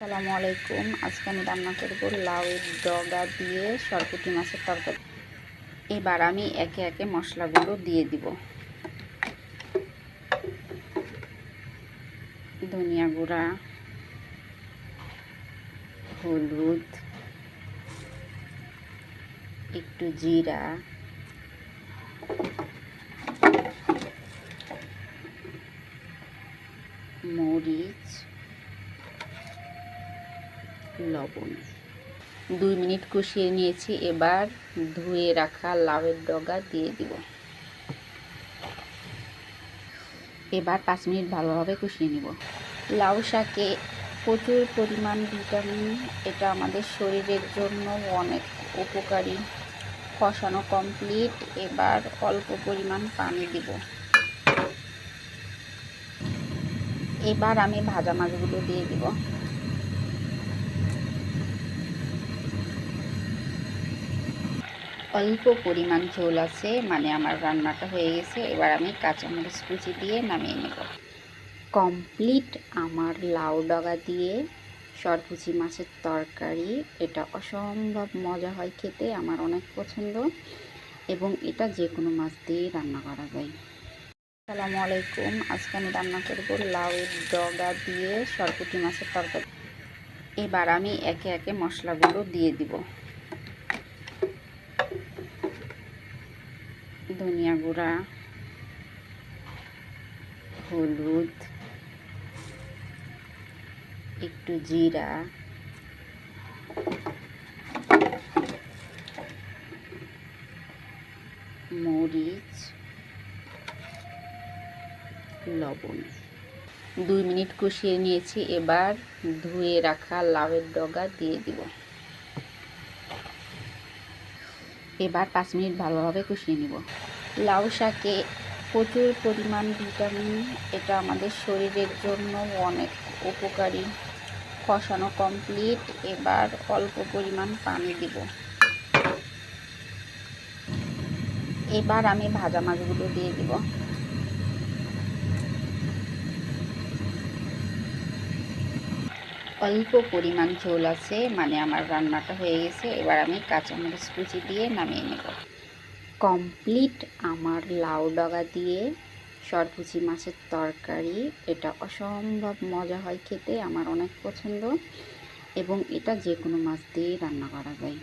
আসসালামু আলাইকুম। আজকে আমি রান্না করব লাউয়ের ডগা দিয়ে সরপুটি মাছের তরকারি। এবার আমি একে একে মশলাগুলো দিয়ে দিব। ধনিয়া গুঁড়া, হলুদ, একটু জিরা, মরিচ লবণ। দুই মিনিট কষিয়ে নিয়েছি, এবার ধুয়ে রাখা লাউয়ের ডগা দিয়ে দিব। এবার পাঁচ মিনিট ভালোভাবে কষিয়ে নিব। লাউ শাকে প্রচুর পরিমাণ ভিটামিন, এটা আমাদের শরীরের জন্য অনেক উপকারী। কষানো কমপ্লিট, এবার অল্প পরিমাণ পানি দিব। এবার আমি ভাজা মাছগুলো দিয়ে দিব। অল্প পরিমাণ ঝোল আছে মানে আমার রান্নাটা হয়ে গেছে, এবার আমি কাঁচামরিচ কুচি দিয়ে নামিয়ে নেব। কমপ্লিট আমার লাউ ডগা দিয়ে সরপুচি মাছের তরকারি, এটা অসম্ভব মজা হয় খেতে, আমার অনেক পছন্দ, এবং এটা যে কোনো মাছ দিয়ে রান্না করা যায়। আসসালামু আলাইকুম, আজকে আমি রান্না করব লাউয়ের ডগা দিয়ে সরপুটি মাছের তরকারি। এবার আমি একে একে মশলাগুলো দিয়ে দিব। ধনিয়া গুঁড়া, হলুদ, একটু জিরা, মরিচ, লবণ। দুই মিনিট কষিয়ে নিয়েছি, এবার ধুয়ে রাখা লাউয়ের ডগা দিয়ে দিব। এবার পাঁচ মিনিট ভালোভাবে কষিয়ে নিব। লাউ শাকে প্রচুর পরিমাণ ভিটামিন, এটা আমাদের শরীরের জন্য অনেক উপকারী। কষানো কমপ্লিট এবার অল্প পরিমাণ পানি দিব। এবার আমি ভাজা মাছগুলো দিয়ে দিব। অল্প পরিমাণ ঝোল আছে মানে আমার রান্নাটা হয়ে গেছে, এবার আমি কাঁচামরিচ কুচি দিয়ে নামিয়ে নেব। কমপ্লিট আমার লাউ ডগা দিয়ে সরপুচি মাছের তরকারি, এটা অসম্ভব মজা হয় খেতে, আমার অনেক পছন্দ, এবং এটা যে কোনো মাছ দিয়ে রান্না করা যায়।